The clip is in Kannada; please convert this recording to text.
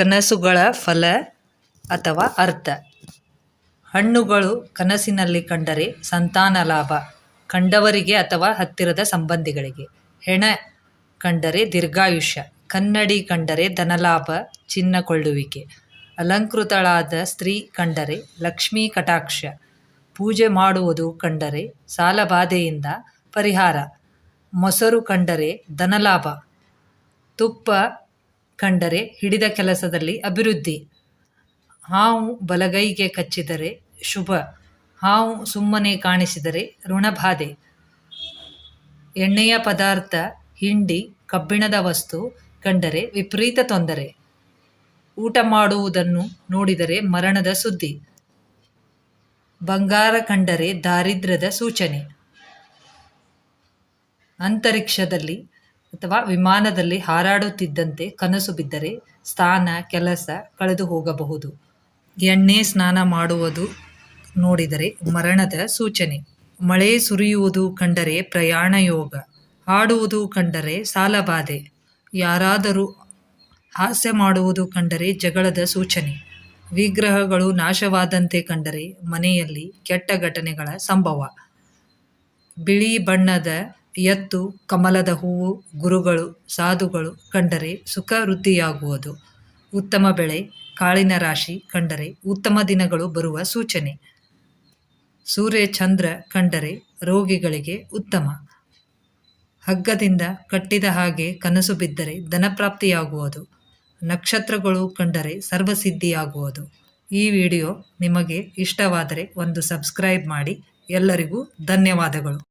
ಕನಸುಗಳ ಫಲ ಅಥವಾ ಅರ್ಥ. ಹಣ್ಣುಗಳು ಕನಸಿನಲ್ಲಿ ಕಂಡರೆ ಸಂತಾನ ಲಾಭ, ಕಂಡವರಿಗೆ ಅಥವಾ ಹತ್ತಿರದ ಸಂಬಂಧಿಗಳಿಗೆ. ಹೆಣ ಕಂಡರೆ ದೀರ್ಘಾಯುಷ್ಯ, ಕನ್ನಡಿ ಕಂಡರೆ ಧನಲಾಭ ಚಿನ್ನ ಕೊಳ್ಳುವಿಕೆ ಅಲಂಕೃತಳಾದ ಸ್ತ್ರೀ ಕಂಡರೆ ಲಕ್ಷ್ಮೀ ಕಟಾಕ್ಷ, ಪೂಜೆ ಮಾಡುವುದು ಕಂಡರೆ ಸಾಲಬಾಧೆಯಿಂದ ಪರಿಹಾರ. ಮೊಸರು ಕಂಡರೆ ಧನಲಾಭ, ತುಪ್ಪ ಕಂಡರೆ ಹಿಡಿದ ಕೆಲಸದಲ್ಲಿ ಅಭಿವೃದ್ಧಿ. ಹಾವು ಬಲಗೈಗೆ ಕಚ್ಚಿದರೆ ಶುಭ. ಹಾವು ಸುಮ್ಮನೆ ಕಾಣಿಸಿದರೆ ಋಣಬಾಧೆ. ಎಣ್ಣೆಯ ಪದಾರ್ಥ, ಹಿಂಡಿ, ಕಬ್ಬಿಣದ ವಸ್ತು ಕಂಡರೆ ವಿಪರೀತ ತೊಂದರೆ. ಊಟ ಮಾಡುವುದನ್ನು ನೋಡಿದರೆ ಮರಣದ ಸುದ್ದಿ. ಬಂಗಾರ ಕಂಡರೆ ದಾರಿದ್ರ್ಯದ ಸೂಚನೆ. ಅಂತರಿಕ್ಷದಲ್ಲಿ ಅಥವಾ ವಿಮಾನದಲ್ಲಿ ಹಾರಾಡುತ್ತಿದ್ದಂತೆ ಕನಸು ಬಿದ್ದರೆ ಸ್ಥಾನ, ಕೆಲಸ ಕಳೆದು ಹೋಗಬಹುದು. ಎಣ್ಣೆ ಸ್ನಾನ ಮಾಡುವುದು ನೋಡಿದರೆ ಮರಣದ ಸೂಚನೆ. ಮಳೆ ಸುರಿಯುವುದು ಕಂಡರೆ ಪ್ರಯಾಣ ಯೋಗ. ಹಾಡುವುದು ಕಂಡರೆ ಸಾಲಬಾಧೆ. ಯಾರಾದರೂ ಹಾಸ್ಯ ಮಾಡುವುದು ಕಂಡರೆ ಜಗಳದ ಸೂಚನೆ. ವಿಗ್ರಹಗಳು ನಾಶವಾದಂತೆ ಕಂಡರೆ ಮನೆಯಲ್ಲಿ ಕೆಟ್ಟ ಘಟನೆಗಳ ಸಂಭವ. ಬಿಳಿ ಬಣ್ಣದ ಎತ್ತು, ಕಮಲದ ಹೂವು, ಗುರುಗಳು, ಸಾಧುಗಳು ಕಂಡರೆ ಸುಖ ವೃದ್ಧಿಯಾಗುವುದು. ಉತ್ತಮ ಬೆಳೆ, ಕಾಳಿನ ರಾಶಿ ಕಂಡರೆ ಉತ್ತಮ ದಿನಗಳು ಬರುವ ಸೂಚನೆ. ಸೂರ್ಯ ಚಂದ್ರ ಕಂಡರೆ ರೋಗಿಗಳಿಗೆ ಉತ್ತಮ. ಹಗ್ಗದಿಂದ ಕಟ್ಟಿದ ಹಾಗೆ ಕನಸು ಬಿದ್ದರೆ ಧನಪ್ರಾಪ್ತಿಯಾಗುವುದು ನಕ್ಷತ್ರಗಳು ಕಂಡರೆ ಸರ್ವಸಿದ್ಧಿಯಾಗುವುದು. ಈ ವಿಡಿಯೋ ನಿಮಗೆ ಇಷ್ಟವಾದರೆ ಒಂದು ಸಬ್ಸ್ಕ್ರೈಬ್ ಮಾಡಿ. ಎಲ್ಲರಿಗೂ ಧನ್ಯವಾದಗಳು.